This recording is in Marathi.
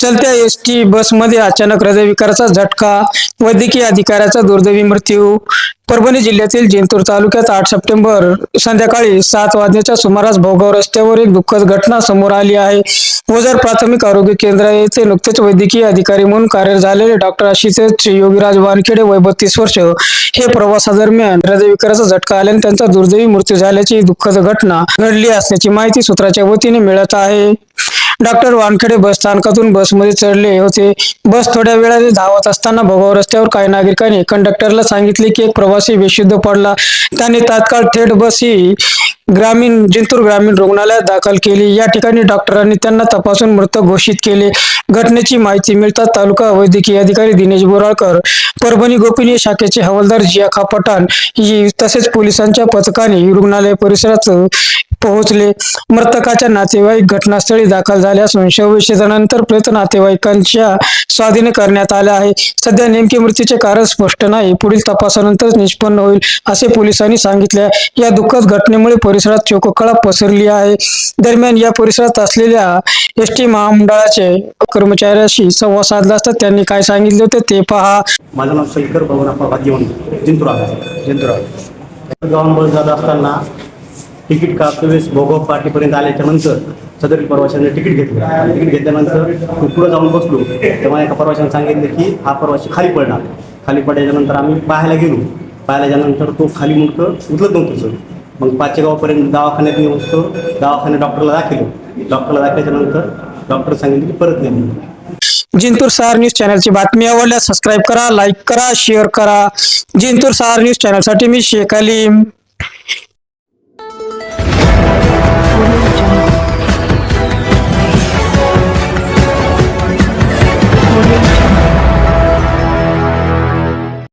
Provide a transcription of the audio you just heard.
चलत्या एस टी बसमध्ये अचानक हृदयविकाराचा झटका वैद्यकीय अधिकाऱ्याचा दुर्दैवी मृत्यू. परभणी जिल्ह्यातील जिंतूर तालुक्यात आठ सप्टेंबर संध्याकाळी सात वाजण्याच्या सुमारास भोगाव रस्त्यावर एक दुःखद घटना समोर आली आहे. वजर प्राथमिक आरोग्य केंद्र येथे नुकतेच वैद्यकीय अधिकारी म्हणून कार्यरत झालेले डॉक्टर आशिष योगीराज वानखेडे वय बत्तीस वर्ष हे प्रवासादरम्यान हृदयविकाराचा झटका आल्याने त्यांचा दुर्दैवी मृत्यू झाल्याची दुःखद घटना घडली असल्याची माहिती सूत्राच्या वतीने मिळत आहे. डॉक्टर वानखेडे बस स्थानकातून बसमध्ये चढले होते. बस थोड्या वेळाने धावत असताना भोगाव रस्त्यावर काही नागरिकांनी कंडक्टरला सांगितले की एक प्रवासी बेशुद्ध पडला. त्याने तात्काळ थेट बस ही ग्रामीण जिंतूर ग्रामीण रुग्णालयात दाखल केली. या ठिकाणी डॉक्टरांनी त्यांना तपासून मृत घोषित केले. घटनेची माहिती मिळताच तालुका वैद्यकीय अधिकारी दिनेश बोराळकर परभणी गोपनीय शाखेचे हवालदार जिया खापठाण ही तसेच पोलिसांच्या पथकाने रुग्णालय परिसरात पोहोचले. मृतकाच्या नातेवाईक घटनास्थळी दाखल झाले असून शवविच्छेदनानंतर प्रेत नातेवाईकांच्या स्वाधीन करण्यात आले आहे. सध्या नेमके मृत्यूचे कारण स्पष्ट नाही. पुढील तपासानंतरच निष्पन्न होईल असे पोलिसांनी सांगितले या दुःखद घटनेमुळे परिसरात शोककळा पसरली आहे. दरम्यान या परिसरात असलेल्या एस टी महामंडळाचे कर्मचाऱ्याशी संवाद साधला असता त्यांनी काय सांगितले होते ते पहा. माझं नाव शंकर भवनाप्पा वाद्यवन जिंतूर आहे जात असताना तिकीट कापते भोगाव भोगव पार्टीपर्यंत आल्याच्यानंतर सदरील परवाशांनी तिकीट घेतलं. आणि तिकीट घेतल्यानंतर पुढं जाऊन बसलो. तेव्हा एका प्रवाशाने सांगितलं की हा प्रवासी खाली पडणार. खाली पडल्याच्यानंतर आम्ही पाहायला गेलो. पाहायला गेल्यानंतर तो खाली मुडकं उचलत नव्हतं सर. मग पाचेगावपर्यंत दवाखान्यात नेऊन तो दवाखान्यात डॉक्टरला दाखवलं. डॉक्टरला दाखल्याच्यानंतर डॉक्टर सांगितलं की परत नाही जिंतूर सहार न्यूज चॅनलची बातमी आवडल्यास सबस्क्राईब करा लाईक करा शेअर करा. जिंतूर सहार न्यूज चॅनलसाठी मी शेख अलीम.